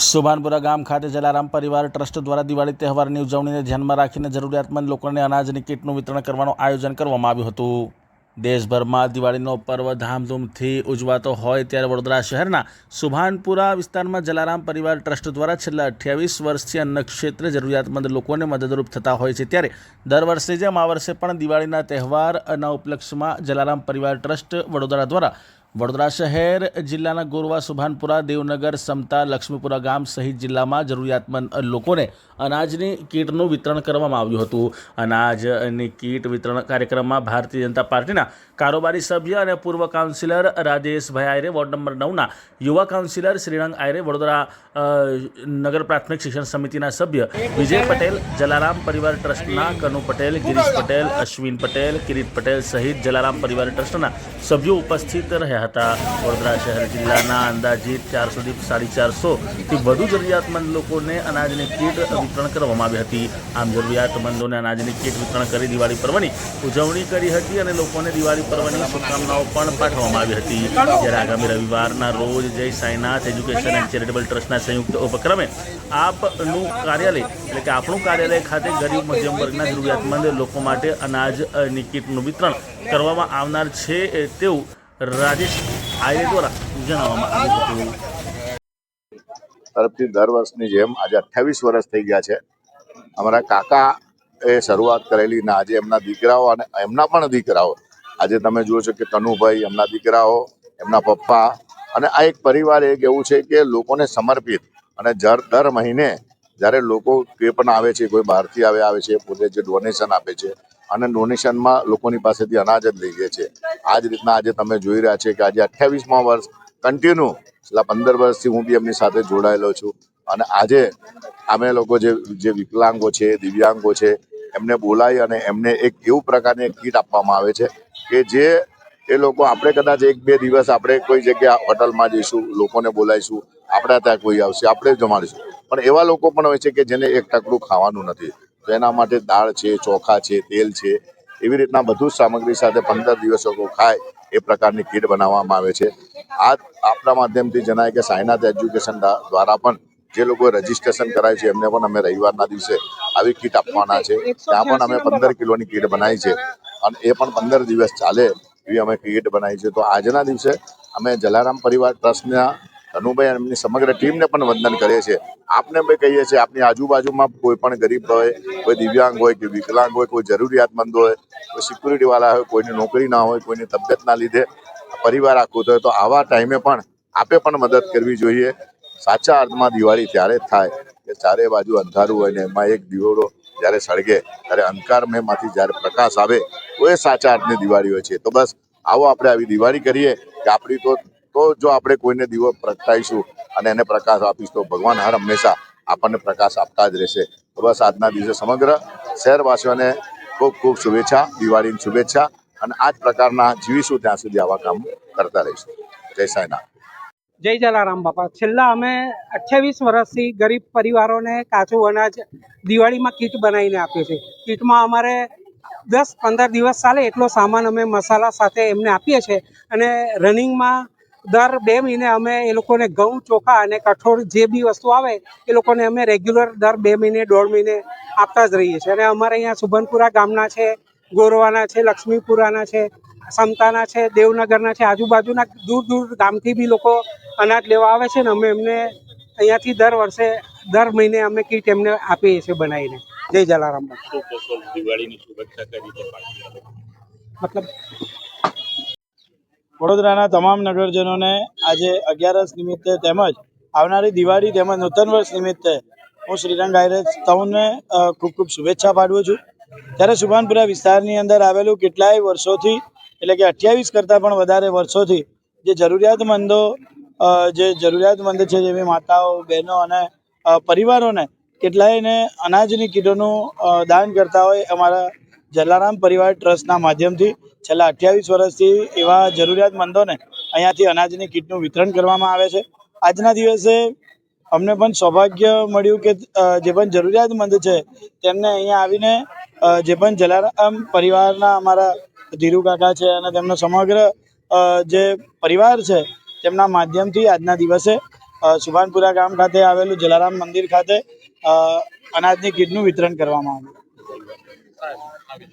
સુભાનપુરા ગામ ખાતે જલારામ પરિવાર ટ્રસ્ટ દ્વારા દિવાળી તહેવારની ઉજવણીને ધ્યાનમાં રાખીને જરૂરિયાતમંદ લોકોને અનાજની કીટનું વિતરણ કરવાનું આયોજન કરવામાં આવ્યું હતું. દેશભરમાં દિવાળીનો પર્વ ધામધૂમથી ઉજવાતો હોય ત્યારે વડોદરા શહેરના સુભાનપુરા વિસ્તારમાં જલારામ પરિવાર ટ્રસ્ટ દ્વારા છેલ્લા અઠ્યાવીસ વર્ષથી અન્ન ક્ષેત્રે જરૂરિયાતમંદ લોકોને મદદરૂપ થતા હોય છે. ત્યારે દર વર્ષે જેમ આ વર્ષે પણ દિવાળીના તહેવારના ઉપલક્ષમાં જલારામ પરિવાર ટ્રસ્ટ વડોદરા દ્વારા વડોદરા શહેર જિલ્લાના ગોરવા સુભાનપુરા, દેવનગર, સમતા, લક્ષ્મીપુરા ગામ સહિત જિલ્લામાં જરૂરિયાતમંદ લોકોને અનાજની કીટનું વિતરણ કરવામાં આવ્યું હતું. અનાજની કીટ વિતરણ કાર્યક્રમમાં ભારતીય જનતા પાર્ટીના કારોબારી સભ્ય અને પૂર્વ councillor Rajeshbhai Ayare, ward number નવના યુવા કાઉન્સિલર શ્રીરંગ આયરે, વડોદરા નગર પ્રાથમિક શિક્ષણ સમિતિના સભ્ય વિજય પટેલ, જલારામ પરિવાર ટ્રસ્ટના કનુ પટેલ, ગિરીશ પટેલ, અશ્વિન પટેલ, કિરીટ પટેલ સહિત જલારામ પરિવાર ટ્રસ્ટના સભ્યો ઉપસ્થિત રહ્યા. હતા. વડોદરા શહેર જિલ્લાના અંદાજિત ચારસોથી સાડી ચારસોથી વધુ જરૂરિયાતમંદ લોકોને અનાજની કીટ વિતરણ કરવામાં આવી હતી. આમ જરૂરિયાતમંદોને અનાજની કીટ વિતરણ કરી દિવાળી પર્વની ઉજવણી કરી હતી અને લોકોને દિવાળી પર્વની શુભકામનાઓ પણ પાઠવવામાં આવી હતી. જ્યારે આગામી રવિવારના રોજ જય સાંઈનાથ એજ્યુકેશન એન્ડ ચેરિટેબલ ટ્રસ્ટના સંયુક્ત ઉપક્રમે આપનું કાર્યાલય, એટલે કે આપણું કાર્યાલય ખાતે ગરીબ, મધ્યમ વર્ગના જરૂરિયાતમંદ લોકો માટે અનાજની કીટનું વિતરણ કરવામાં આવનાર છે, તેવું રાજેશ આયરે દ્વારા જણાવવામાં આવ્યું હતું. તરફથી દર વર્ષની જેમ આજે અઠ્યાવીસ વર્ષ થઈ ગયા છે. અમારા કાકા એ શરૂઆત કરેલી ને આજે એમના દીકરાઓ અને એમના પણ દીકરાઓ. આજે તમે જુઓ છો કે તનુભાઈ, એમના દીકરાઓ, એમના પપ્પા અને આ એક પરિવાર એક એવું છે કે લોકોને સમર્પિત અને દર મહિને જ્યારે લોકો કે પણ આવે છે, કોઈ બહારથી આવે આવે છે, પોતે જે ડોનેશન આપે છે અને ડોનેશનમાં લોકોની પાસેથી અનાજ જ લઈ જાય છે આ જ રીતના આજે તમે જોઈ રહ્યા છે કે આજે અઠ્યાવીસમાં વર્ષ કન્ટિન્યુ છેલ્લા પંદર વર્ષથી હું બી એમની સાથે જોડાયેલો છું. અને આજે અમે લોકો જે જે વિકલાંગો છે, દિવ્યાંગો છે, એમને બોલાવી અને એમને એક એવું પ્રકારની કીટ આપવામાં આવે છે કે જે એ લોકો આપણે કદાચ એક બે દિવસ આપણે કોઈ જગ્યા હોટલમાં જઈશું, લોકોને બોલાવીશું, આપણા ત્યાં કોઈ આવશે, આપણે જમાડીશું. પણ એવા લોકો પણ હોય છે કે જેને એક ટકડું ખાવાનું નથી. તો એના માટે દાળ છે, ચોખા છે, તેલ છે, એવી રીતના બધું સામગ્રી સાથે પંદર દિવસ લોકો ખાય એ પ્રકારની કીટ બનાવવામાં આવે છે. આ આપણા માધ્યમથી જણાય કે સાયનાથ એજ્યુકેશન દ્વારા પણ જે લોકો રજીસ્ટ્રેશન કરાય છે, એમને પણ અમે રવિવારના દિવસે આવી કીટ આપવાના છે. ત્યાં પણ અમે પંદર કિલોની કીટ બનાવી છે. અને એ પણ પંદર દિવસ ચાલે એવી અમે કીટ બનાવી છે. તો આજના દિવસે અમે જલારામ પરિવાર ટ્રસ્ટના ધનુભાઈ એમની સમગ્ર ટીમને પણ વંદન કરીએ છીએ. આપને ભાઈ કહીએ છીએ, આપની આજુબાજુમાં કોઈ પણ ગરીબ હોય, કોઈ દિવ્યાંગ હોય કે વિકલાંગ હોય, કોઈ જરૂરિયાતમંદ હોય, કોઈ સિક્યુરિટી વાળા હોય, કોઈની નોકરી ના હોય, કોઈની તબિયતના લીધે પરિવાર આખું થયો, તો આવા ટાઈમે પણ આપે પણ મદદ કરવી જોઈએ. સાચા અર્થમાં દિવાળી ત્યારે જ થાય કે ચારે બાજુ અંધારું હોય ને એમાં એક દીવડો જ્યારે સળગે, ત્યારે અંધકારમયમાંથી જ્યારે પ્રકાશ આવે, તો એ સાચા અર્થની દિવાળી હોય છે. તો બસ, આવો આપણે આવી દિવાળી કરીએ કે આપણી તો તો જો આપણે કોઈને દીવો પ્રગટાઈશું અને એને પ્રકાશ આપીશું, તો ભગવાન હર હંમેશા આપણને પ્રકાશ આપતા જ રહેશે. તો બસ આજના દિવસે સમગ્ર શહેરવાસીઓને ખૂબ ખૂબ શુભેચ્છા, દિવાળીની શુભેચ્છા અને આ જ પ્રકારના જીવીશું ત્યાં સુધી આવા કામ કરતા રહીશું. જય સાંઈનાથ જય જલારામ બાપા. છેલ્લા અમે અઠ્યાવીસ વર્ષથી ગરીબ પરિવારોને કાચું અનાજ દિવાળીમાં કીટ બનાવીને આપીએ છીએ. કીટમાં અમારે દસ પંદર દિવસ ચાલે એટલો સામાન અમે મસાલા સાથે એમને આપીએ છીએ અને રનિંગમાં દર બે મહિને અમે એ લોકોને ઘઉં ચોખા અને કઠોળ જે બી વસ્તુ આવે એ લોકોને અમે રેગ્યુલર દર બે મહિને દોઢ મહિને આપતા જ રહીએ છીએ. અને અમારે અહીંયા સુભનપુરા ગામના છે ગોરવાના છે લક્ષ્મીપુરાના છે સમતાના છે દેવનગરના છે આજુબાજુના દૂર દૂર ગામથી બી લોકો અનાજ લેવા આવે છે ને અમે એમને અહીંયાથી દર વર્ષે દર મહિને અમે કીટ એમને આપીએ છીએ બનાવીને. જય જલારામ. મતલબ વડોદરાના તમામ નગરજનોને આજે અગિયારસ નિમિત્તે તેમજ આવનારી દિવાળી તેમજ નૂતન વર્ષ નિમિત્તે હું શ્રીરંગ આયરે તમને ખૂબ ખૂબ શુભેચ્છા પાઠવું છું. ત્યારે સુભાનપુરા વિસ્તારની અંદર આવેલું કેટલાય વર્ષોથી, એટલે કે અઠ્યાવીસ કરતાં પણ વધારે વર્ષોથી જે જરૂરિયાતમંદો જે જરૂરિયાતમંદ છે જેવી માતાઓ, બહેનો અને પરિવારોને કેટલાયને અનાજની કીટોનું દાન કરતા હોય અમારા જલારામ પરિવાર ટ્રસ્ટના માધ્યમથી છેલ્લા અઠ્યાવીસ વર્ષથી એવા જરૂરિયાતમંદોને અહીંયાથી અનાજની કીટનું વિતરણ કરવામાં આવે છે. આજના દિવસે અમને પણ સૌભાગ્ય મળ્યું કે જે પણ જરૂરિયાતમંદ છે તેમને અહીંયા આવીને જે પણ જલારામ પરિવારના અમારા ધીરુ કાકા છે અને તેમનો સમગ્ર જે પરિવાર છે તેમના માધ્યમથી આજના દિવસે સુભાનપુરા ગામ ખાતે આવેલું જલારામ મંદિર ખાતે અનાજની કીટનું વિતરણ કરવામાં આવ્યું. habe.